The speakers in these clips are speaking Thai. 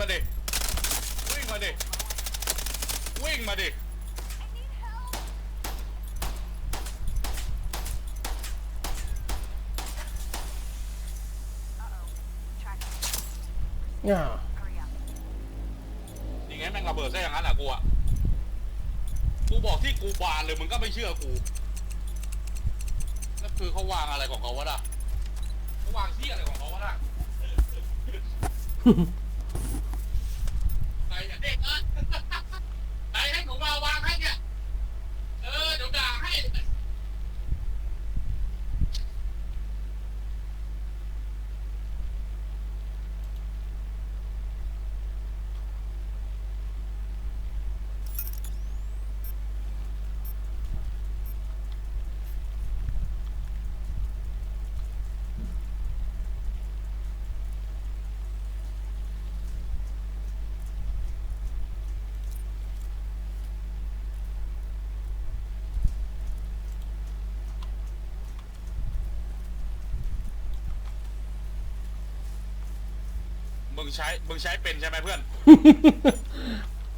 มาดิ วิ่งมาดิ วิ่งมาดิอ่ายังไงแม่งระเบิดซะอย่างนั้นอะกูอะ กูบอกที่กูบานเลยมึงก็ไม่เชื่อกูนั่นคือเขาวางอะไรของเขาวะล่ะเขาวางที่อะไรของเขาวะล่ะไหนอย่าเด็กเออไหนให้หนูมาวางให้เนี่ย เออเดี๋ยวด่าให้ มึงใช้ มึงใช้เป็นใช่ไหมเพื่อน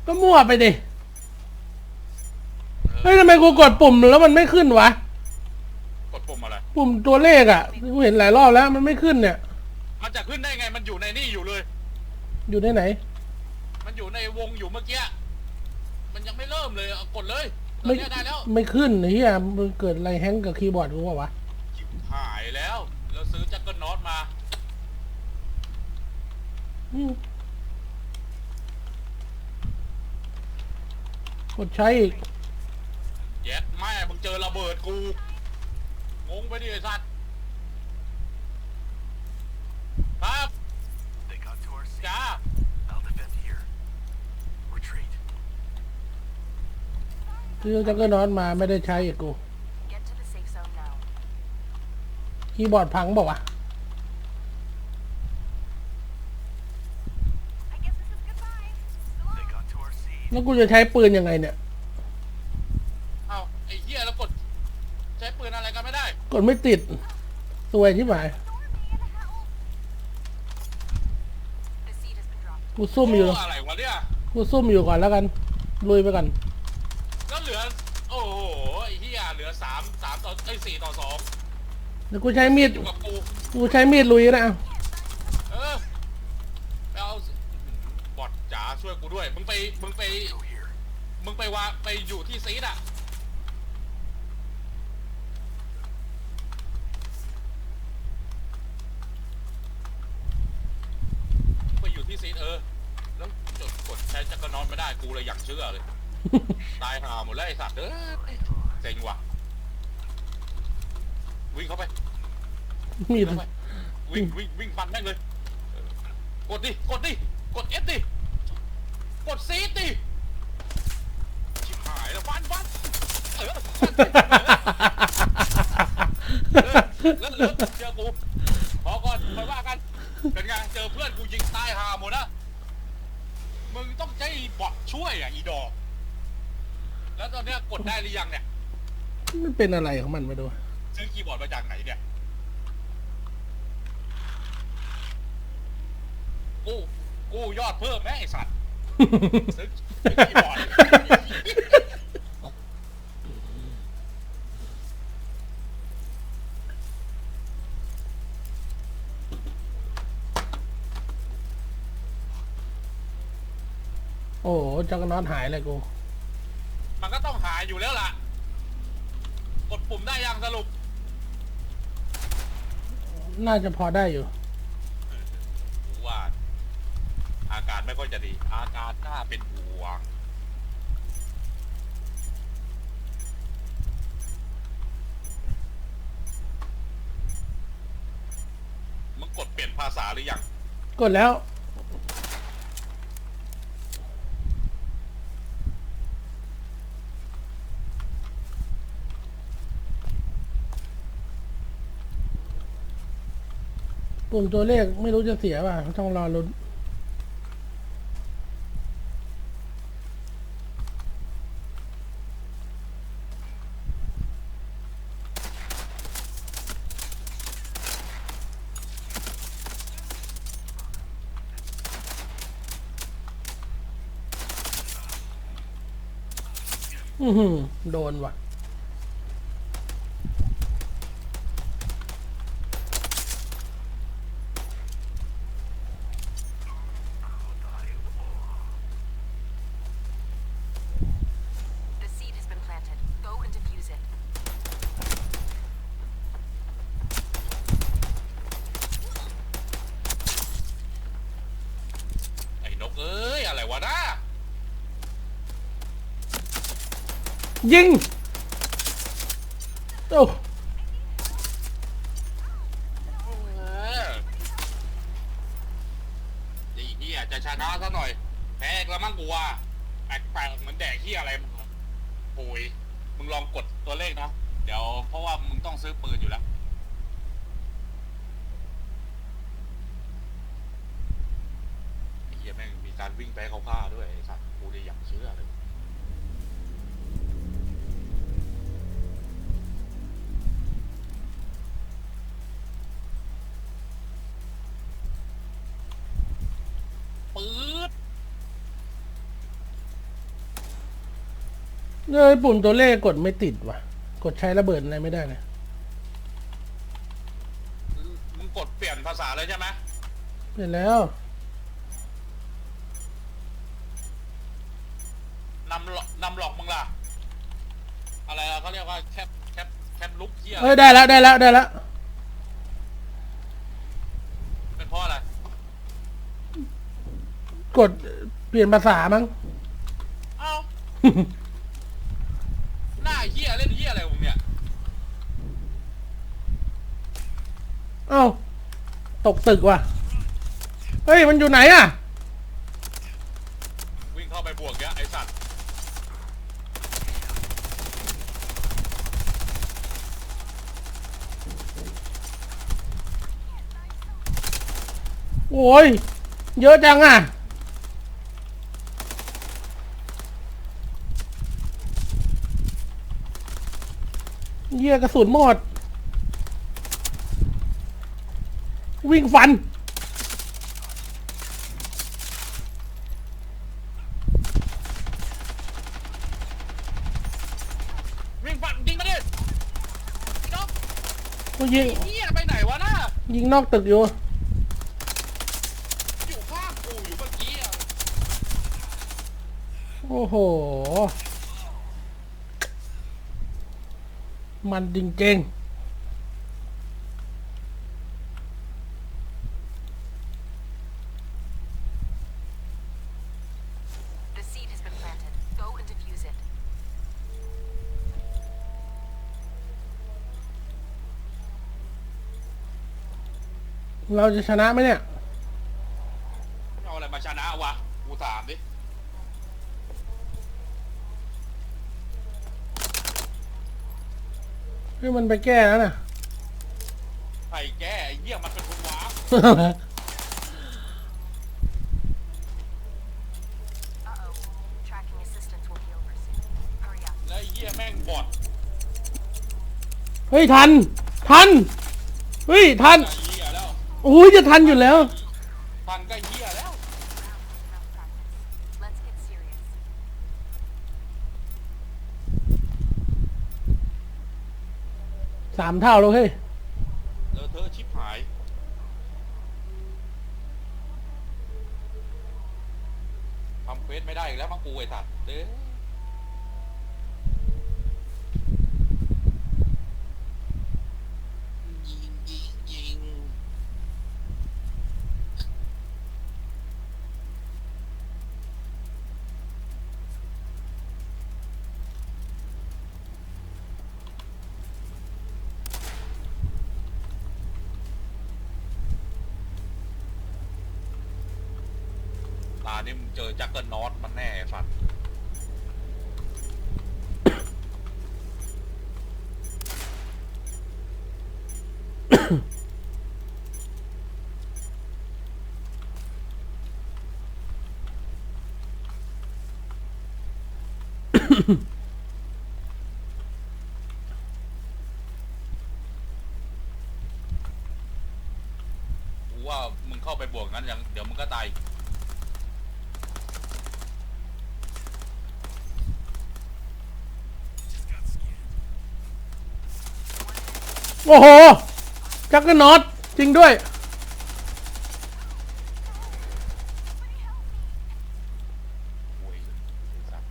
ก็มั่วไปดิ เฮ้ยทำไมกูกดปุ่มแล้วมันไม่ขึ้นวะ กดปุ่มอะไร ปุ่มตัวเลขอะ่ะ กูเห็นหลายรอบแล้วมันไม่ขึ้นเนี่ย มันจะขึ้นได้ไง มันอยู่ในนี่อยู่เลย อยู่ในไหน มันอยู่ในวงอยู่เมื่อกี้ มันยังไม่เริ่มเลยเอากดเลยตอไม่นนี้ได้แล้วไม่ขึ้นไอ้เหี้ยมันเกิดอะไรแฮงก์กับคีย์บอร์ดกูวะวะ ชิบหายแล้ว เราซื้อจักรเกิลน็อตมาอืมกดใช้อีกแย็ดแม่มึงเจอระเบิดกู งงไปดิไอ้สัตว์ ครับ They got to our seat. จ้า I'll defend here. Retreat. ซื้อจักรนอนมาไม่ได้ใช้อีกกู Get to the safe zone now. คีย์บอร์ดพังบอกว่าวะ I guess this is goodbye. They got to our seat. แล้วกูจะใช้ปืนยังไงเนี่ย เอ้าไอ้เหี้ยแล้วกด ใช้ปืนอะไรกันไม่ได้ กดไม่ติดสวยที่หมาย The seed has been dropped. กูซุ่มอยู่ โอะไรวะเนี่ย กูซุ่มอยู่ก่อนแล้วกัน ลุยไปก่อน แล้วเหลือ โอ้โห ไอ้เหี้ยเหลือสามสามต่อไอ้ยสี่ต่อสองเดี๋ยวกูใช้มีด อยู่กับกู กูใช้มีดลุยนะเอา เออไปเอาสิบอดจ๋า ช่วยกูด้วย มึงไป มึงไป Go here. มึงไปวางไปอยู่ที่ซีดอะไปอยู่ที่ซีดเออ แล้วจดกดใช้จักรนอนไม่ได้ กูเลยอยากเชื่อเลย ตายหาหมดแล้วไอ้สัตว์เออเซ็งว่ะ วิ่งเข้าไป มีดเข้าไปวิ่งวิ่งวิ่งฟันแม่งเลยเออกดดิ กดดิ กดเอฟดิ กดซีดิชิบหายแล้วฟันฟันเออฟันเล้วแล้วเจอกูพอก่อนค่อยว่ากันเป็นไงเจอเพื่อนกูยิงตายหาหมดนะมึงต้องใช้บอทช่วยอะอีดอก แล้วตอนเนี้ยกดได้หรือยังเนี่ยมันเป็นอะไรของมันมาดูซื้อคีย์บอร์ดมาจากไหนเนี่ยกูกูยอดเพิ่มแม่ไอสัตว์ ซื้อซื้อคีย์บอร์ดโอ้โหจักรนอนหายเลยกู มันก็ต้องหายอยู่แล้วล่ะ กดปุ่มได้ยังสรุป น่าจะพอได้อยู่ กูว่า การไม่ค่อยจะดี อาการน่าเป็นห่วง มึงกดเปลี่ยนภาษาหรือยัง กดแล้ว ปุ่มตัวเลขไม่รู้จะเสียป่ะ ต้องรอลุ้น โดนว่ะ The seed has been planted. Go and defuse it. ไอ้นกเอ้ย อะไรวะนะ ยิงโอ้เออไอ้เหี้ยจะชนะซะหน่อย แพ้อีกแล้วมั้งกูว่าแปลกๆเหมือนแดกเหี้ยอะไรมึงโอ้ยมึงลองกดตัวเลขนะ เดี๋ยวเพราะว่ามึงต้องซื้อปืนอยู่แล้วไอ้เหี้ยแม่งมีการวิ่งไปให้เขาฆ่าด้วยไอ้สัตว์กูเลยอยากเชื่อเลยปื๊ เลยปุ่มตัวเลขกดไม่ติดว่ะ กดใช้ระเบิดอะไรไม่ได้เลยมึงกดเปลี่ยนภาษาเลยใช่ไหมเปลี่ยนแล้วนำหลอกนำหลอกมึงล่ะ อะไรล่ะเขาเรียกว่าแคปแคปแคปลุกเฮียเอ้ยได้แล้วได้แล้วได้แล้วเป็นเพราะอะไร กดเปลี่ยนภาษามั้ง เอ้า หน้าเฮียเล่นเฮียอะไรของมึงเนี่ย เอ้าตกตึกว่ะ เฮ้ย มันอยู่ไหนอะ วิ่งเข้าไปบวกเนี้ยไอสัตว์โอ้ย เยอะจังอะ เยี่ยกระสุนหมด วิ่งฟัน วิ่งฟันยิงมาดินกกูยิงเฮียไปไหนวะน่ะยิงนอกตึกอยู่ อยู่ข้างกูอยู่เมื่อกี้อะโอ้โห มันจริง The เราจะชนะไหมเนี่ย เอาอะไรมาชนะวะ กูถามดิเฮ้ยมันไปแก้แล้วนะ ใครแก้ไอ้เหี้ยมันเป็นคนวาร์ป Uh-oh. Tracking assistance will be over soon. Hurry up. แล้วไอ้เหี้ยแม่งบอดเฮ้ย ทัน ทัน เฮ้ย ทันไอ้เหี้ยแล้วโอ้ยจะทันอยู่แล้ว ทันก็เหี้ยแล้ว Enough practice. Let's get serious. สามเท่าแล้วเฮ้ยเลอะเทอะชิบหาย ทำเควสไม่ได้อีกแล้วมังกูไอ้สัตว์เด้อยิงยิงยิงตา นี่มึงเจอจักเกิลนอตมันแน่ไอ้สัตว์กูว่ามึงเข้าไปบวกงั้นยังเดี๋ยวมึงก็ตาย โอ้โห จักรน็อตจริงด้วย โอ้ยไอ้สัตว์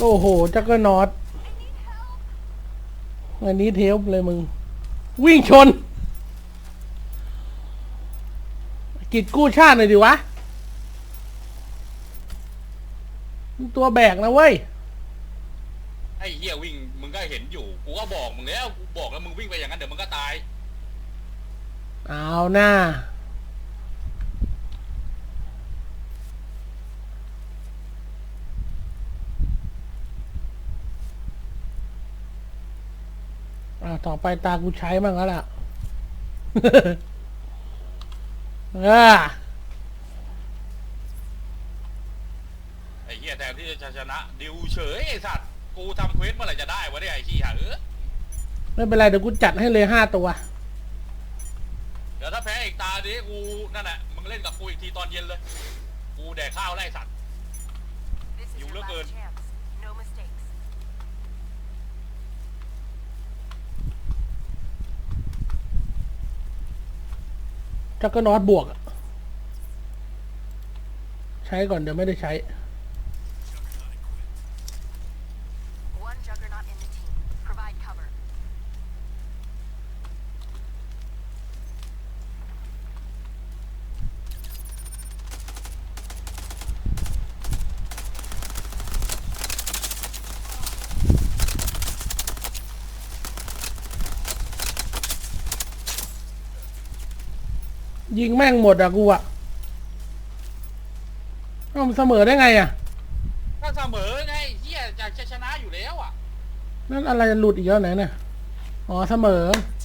โอ้โห จักรน็อตอันนี้เทปเลยมึง วิ่งชน กิดกู้ชาติหน่อยดิวะมึงตัวแบกนะเว้ย ไอ้เหี้ยวิ่งมึงก็เห็นอยู่ กูก็บอกมึงแล้ว กูบอกแล้วมึงวิ่งไปอย่างนั้นเดี๋ยวมึงก็ตาย เอาหน้า ต่อไปตากูใช้บ้างแล้วล่ะอ่าไอ้เหี้ยแทนที่จะชนะดิวเฉยไอ้สัตว์กูทำเควสเมื่อไหร่จะได้วะเนี่ยไอ้เหี้ยเออไม่เป็นไรเดี๋ยวกูจัดให้เลยห้าตัวเดี๋ยวถ้าแพ้อีกตาดิกูนั่นแหละมึงเล่นกับกูอีกทีตอนเย็นเลย กูแดกข้าวไล่สัตว์ This is You your look last good. chance. จักรนอตบวก ใช้ก่อนเดี๋ยวไม่ได้ใช้ ยิงแม่งหมดอะกูอะเอ้ามันเสมอได้ไงอะก็เสมอไงเหี้ยอยากจะชนะอยู่แล้วอะนั่นอะไรหลุดอีกแล้วไหนเนี่ย อ๋อเสมอ Save